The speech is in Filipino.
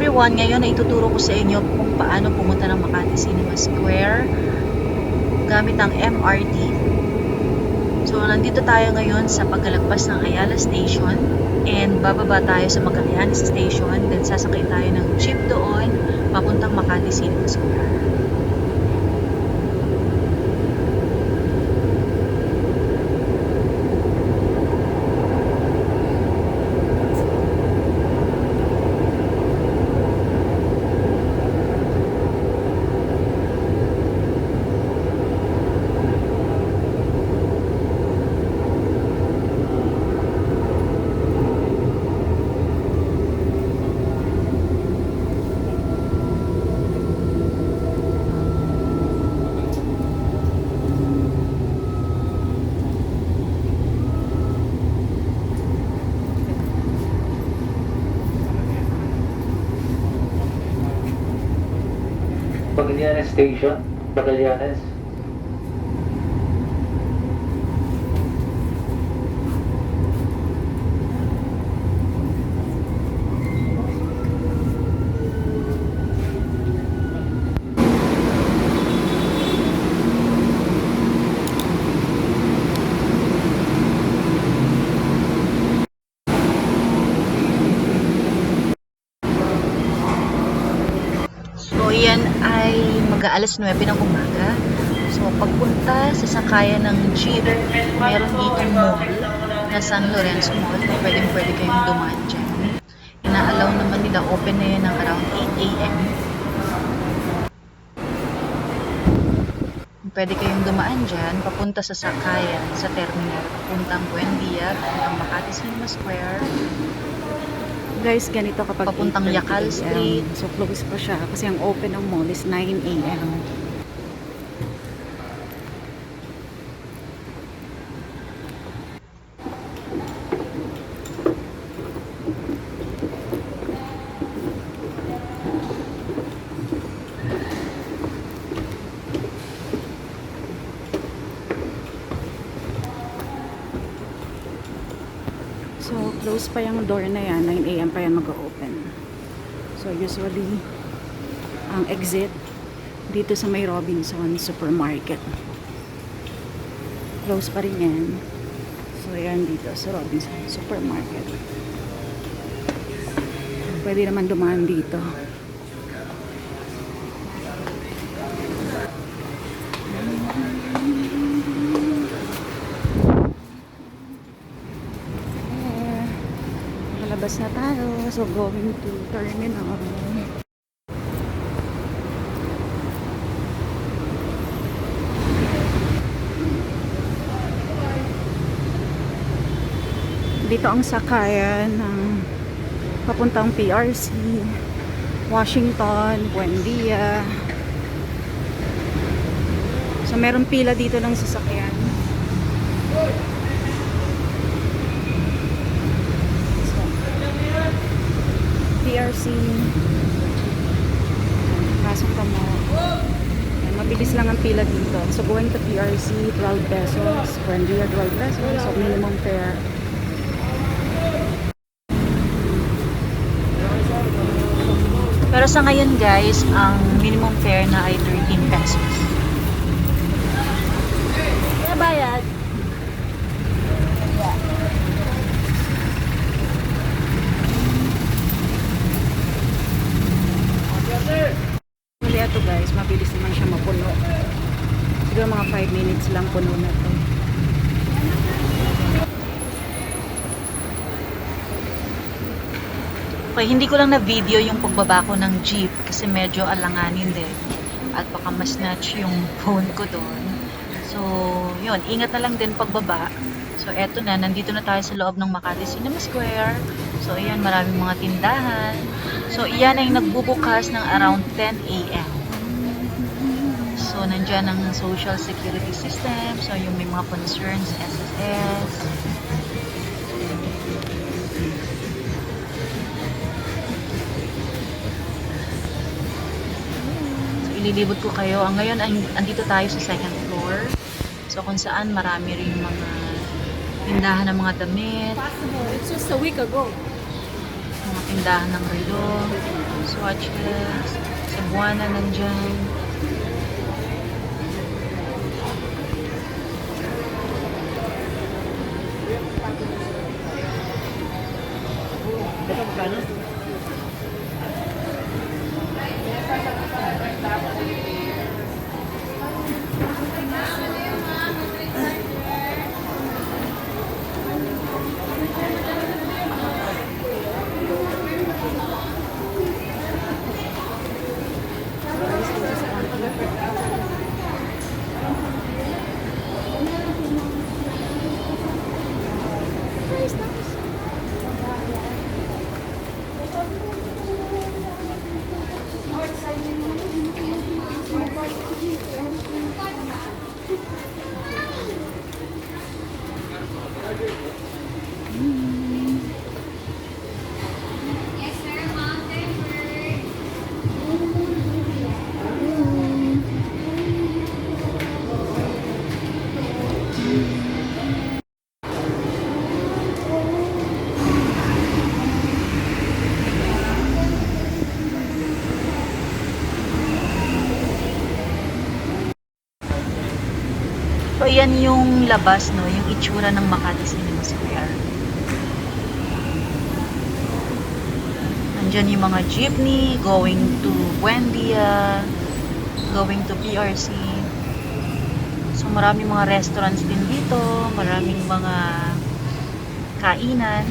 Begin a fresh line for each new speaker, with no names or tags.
everyone, ngayon ay ituturo ko sa inyo kung paano pumunta ng Makati Cinema Square gamit ang MRT. So, nandito tayo ngayon sa pagkalagpas ng Ayala Station and bababa tayo sa Magallanes Station then sasakay tayo ng jeep doon papuntang Makati Cinema Square.
Magallanes Station, Magallanes.
So, yan ay mag-aalas 9 ng umaga. So, pagpunta sa sakayan ng jeep, meron ditong mall na San Lorenzo Mall na pwedeng pwede kayong dumaan dyan. Inaalaw naman nila open na yan ng around 8 a.m. Pwede kayong dumaan dyan, papunta sa sakayan, sa terminal, papuntang Buendia, papuntang Makati Cinema Square,
Guys, ganito kapag
Papuntang
8:30
Yakal. Street.
So, close pa siya kasi ang open ng mall is 9 a.m. So, close pa yung door na yan. 9 a.m. pa yan mag-open. So, usually, ang exit dito sa may Robinson Supermarket. Close pa rin yan. So, yan dito sa Robinson Supermarket. Pwede naman dumaan dito. Malabas na tayo. So, going to terminal. Dito ang sakayan ng papuntang PRC, Washington, Buendia. So, meron pila dito ng sasakyan. So, PRC. Pasok ka mo. Mabilis lang ang pila dito. So, going to PRC, 12 pesos. Buendia, 12 pesos. So, minimum fare.
Pero sa ngayon guys, ang minimum fare na ay 13 pesos. Kaya bayad?
Muli ito guys, mabilis naman siya mapuno. Siguro mga 5 minutes lang puno na to.
Okay, hindi ko lang na video yung pagbaba ko ng jeep kasi medyo alanganin din. At baka mas-snatch yung phone ko doon. So, yun, ingat na lang din pagbaba. So, eto na, nandito na tayo sa loob ng Makati Cinema Square. So, ayan, maraming mga tindahan. So, iyan ay nagbubukas ng around 10 a.m. So, nandyan ang social security system. So, yung may mga concerns, SSS. So, ililibot ko kayo. Ang ngayon, ay, andito tayo sa second floor. So, kung saan marami rin mga tindahan ng mga damit,
Possible. It's just a week ago.
mga tindahan ng relo. swatches, Cebuana nandyan.
Thank you.
So, ayan yung labas, no? Yung itsura ng Makati Cinema Square. Andyan yung mga jeepney going to Buendia, going to PRC. So, maraming mga restaurants din dito, maraming mga kainan.